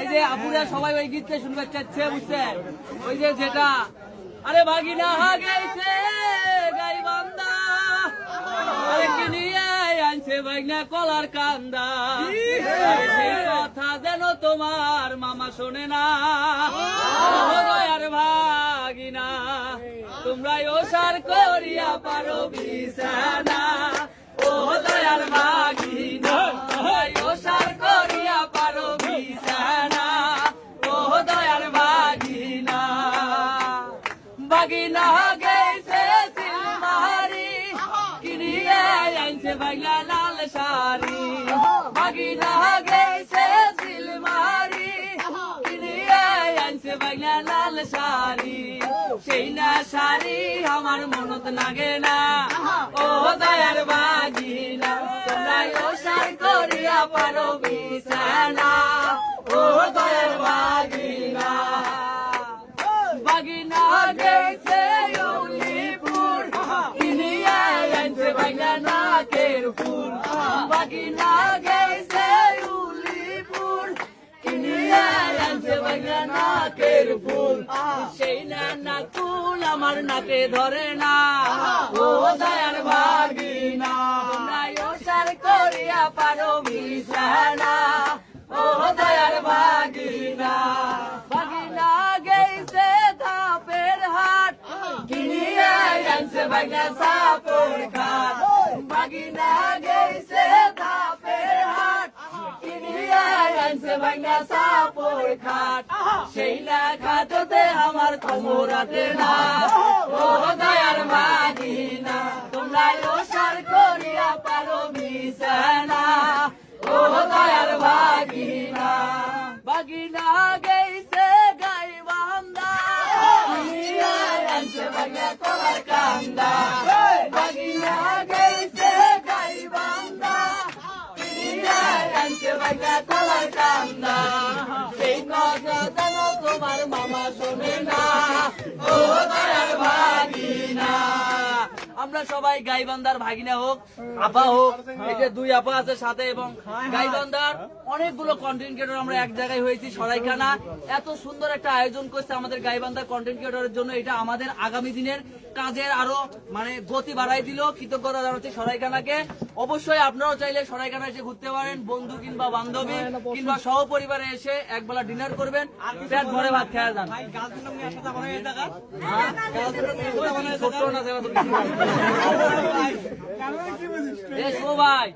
এই যে আপুরা সবাই ওই গীতকে শুনবে চাচ্ছে, বুঝছেন? ওই যে যেটা, আরে ভাগিনা গেছে গাই বান্দা আরে কিনিয়ে আনছে ভাগনা কলার কান্দা। যেন তোমার মামা শোনে না। দয়ার ভাগিনা, তোমরাই ওসার করিয়া পারো বিছানা। বাগিনা গেছে সিলমারি কিনিয়ে আনছে বাংলা লাল শাড়ি বাগিনা গেছে সিলমারি কিনিয়ে আনছে বাংলা লাল শাড়ি সেই না শাড়ি আমার মনত লাগে না ও দয়ার বাগিনা তোমরা ও সার করিয়া পারো বিছানা নাকের ফুল বাগিনা গেছে উলিপুর। ইনিয়া আনছে বাগিনা নাকের ফুল। সেই না না ফুল আমার নাকে ধরে না। ও দয়ার ভাগিনা তোমরা ও সার করিয়া পারো বিছানা ও দয়ার ভাগিনা ভাগিনা গেছে ধাপের হাট। কিনিয়ে আনছে ঘাট। ভাগিনা গেছে ধাপের হাট কিনিয়ে আনছে ভাগনা সাপের ঘাট সেই না খাটতে আমার কোমরাতে না ও দয়ার ভাগিনা তোমরা ও সার করিয়া পারো বিছানা ও দয়ার ভাগিনা ভাগিনা গেছে গাই বান্দা কিনিয়া আনছে ভাগনা কলার কান্দা আমরা সবাই গাইবান্দার ভাগিনা হোক আপা হোক এই যে দুই আপা আছে সাথে এবং গাইবান্দার অনেকগুলো কন্টেন্ট ক্রিয়েটর আমরা এক জায়গায় হয়েছি সরাইখানা। এত সুন্দর একটা আয়োজন করছে আমাদের গাইবান্দার কন্টেন্ট ক্রিয়েটরের জন্য। এটা আমাদের আগামী দিনের কাজের আরও মানে গতি বাড়াই দিল কৃতজ্ঞতা জানাচ্ছি সরাইখানাকে। অবশ্যই আপনারাও চাইলে সরাইখানা এসে ঘুরতে পারেন বন্ধু কিংবা বান্ধবী কিংবা সহপরিবারে এসে একবেলা ডিনার করবেন। পেট ভরে ভাত খেয়ে যান। হ্যাঁ? ছোট্ট না। ভাই